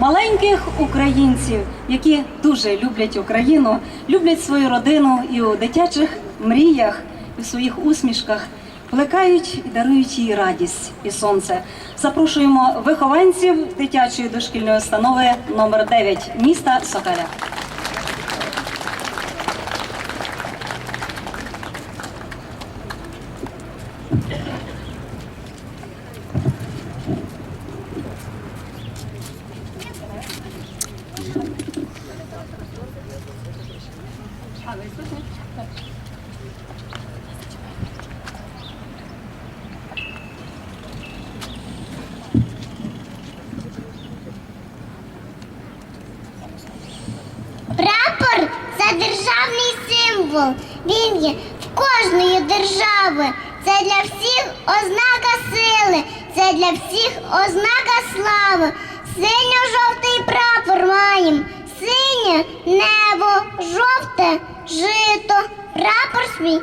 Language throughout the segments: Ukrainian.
маленьких українців, які дуже люблять Україну, люблять свою родину і у дитячих мріях, і в своїх усмішках плекають і дарують їй радість і сонце. Запрошуємо вихованців дитячої дошкільної установи номер 9 міста Сокаля. Прапор це державний символ. Він є в кожної держави. Це для всіх ознака сили, це для всіх ознака слави. Синьо-жовтий прапор свій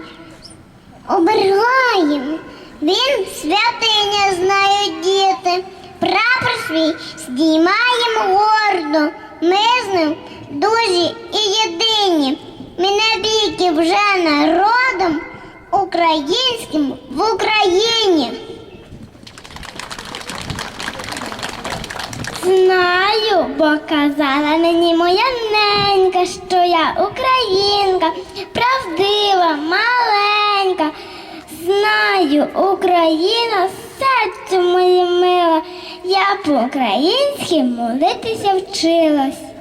оберігаємо. Він святиня знають діти. Прапор свій здіймаємо гордо. Ми з ним дужі і єдині. Ми навіки вже народом українським в Україні. Знаю, бо казала мені моя ненька, що я українка, правдива, маленька. Знаю, Україна, серце моє мила, я по-українськи молитися вчилась.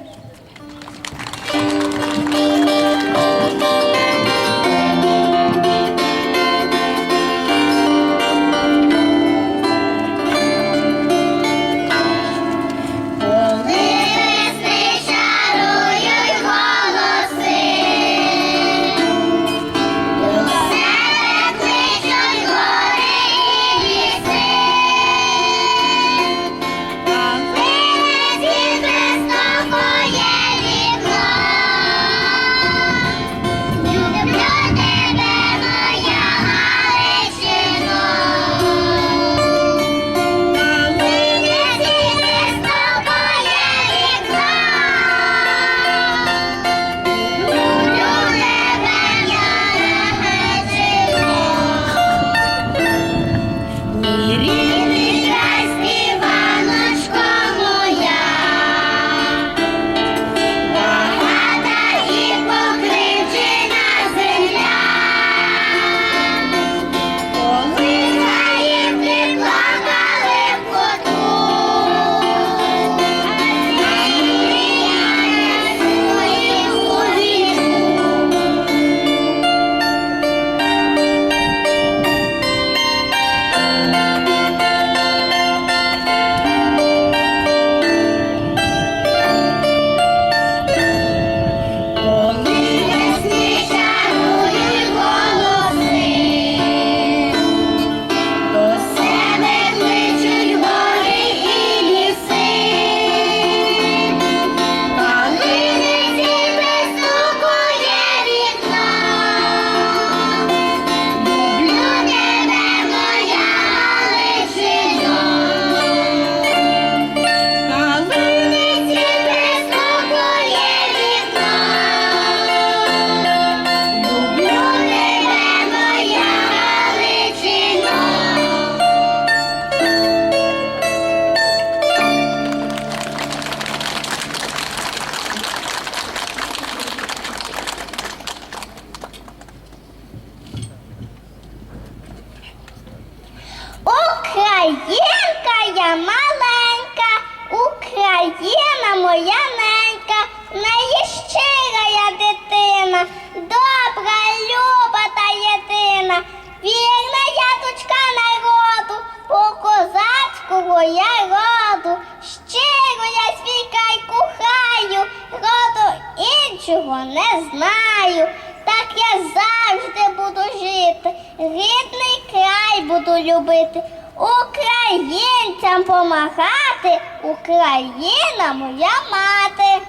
Іншого не знаю. Так я завжди буду жити, рідний край буду любити, українцям помагати, Україна моя мати.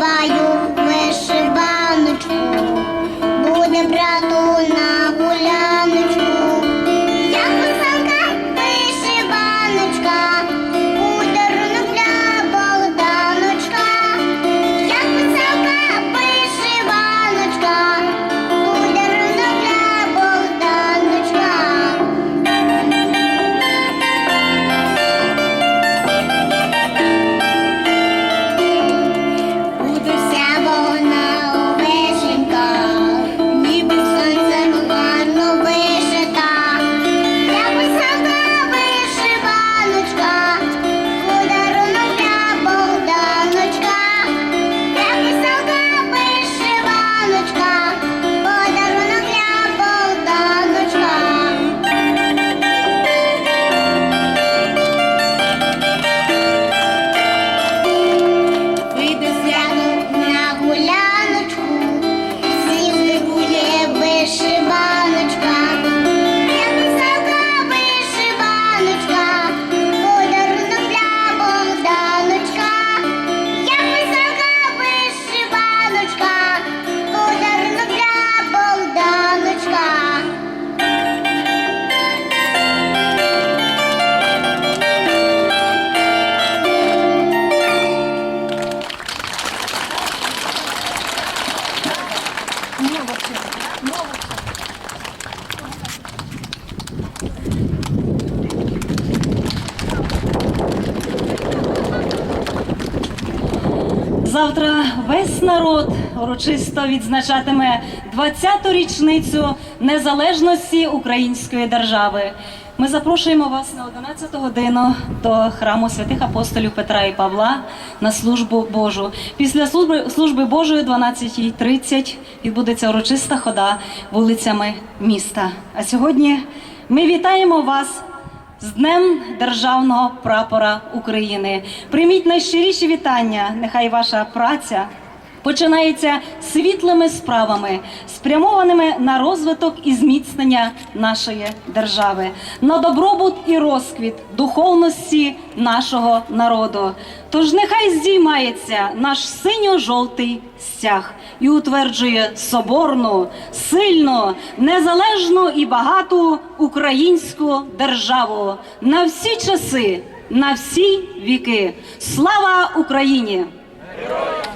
caballo. Завтра весь народ урочисто відзначатиме 20-ту річницю незалежності Української держави. Ми запрошуємо вас на 11 годину до храму святих апостолів Петра і Павла на службу Божу. Після служби, служби Божої 12.30 відбудеться урочиста хода вулицями міста. А сьогодні ми вітаємо вас з Днем Державного прапора України. Прийміть найщиріші вітання. Нехай ваша праця починається світлими справами, спрямованими на розвиток і зміцнення нашої держави, на добробут і розквіт духовності нашого народу. Тож нехай здіймається наш синьо-жовтий стяг і утверджує соборну, сильну, незалежну і багату українську державу на всі часи, на всі віки. Слава Україні! Героям